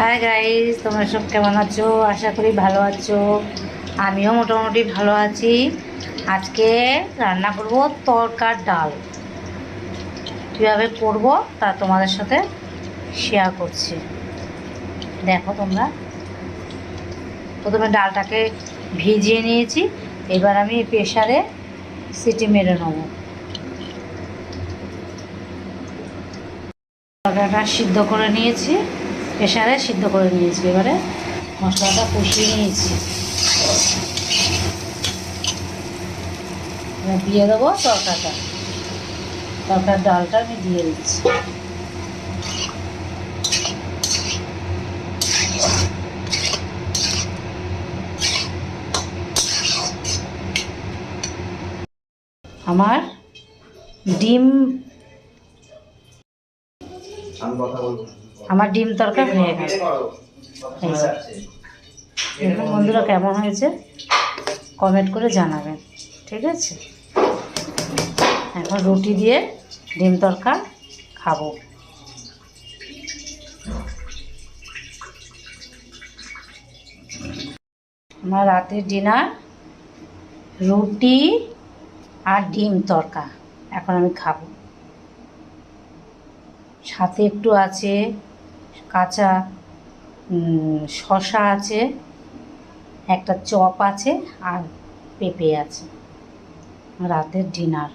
Hi guys তোমরা সব কেমন আছো? আশা করি ভালো আছো। আমিও মোটামুটি ভালো আছি। আজকে রান্না করব তরকার ডাল। কীভাবে করব তা তোমাদের সাথে শেয়ার করছি। দেখো তোমরা। প্রথমে ডালটাকে ভিজিয়ে নিয়েছি। এবার আমি প্রেশারে সিটি মেরে নেব। তরকারিটা সিদ্ধ করে নিয়েছি। প্রেশারে সিদ্ধ করে নিয়েছি। এবারে মশলাটা কষিয়ে নিয়েছি। দিয়ে দেবো তরকাটা তরকার ডালটা আমি দিয়ে দিচ্ছি। আমার ডিম কথা আমার ডিম তরকারি হয়ে গেছে। দেখুন বন্ধুরা কেমন হয়েছে? কমেন্ট করে জানাবেন, ঠিক আছে? এখন রুটি দিয়ে ডিম তরকা খাব। আমার রাতের ডিনার, রুটি আর ডিম তরকা। এখন আমি খাব। সাথে একটু আছে কাঁচা শশা আছে একটা চপ আছে আর পেঁপে আছে। রাতের ডিনার।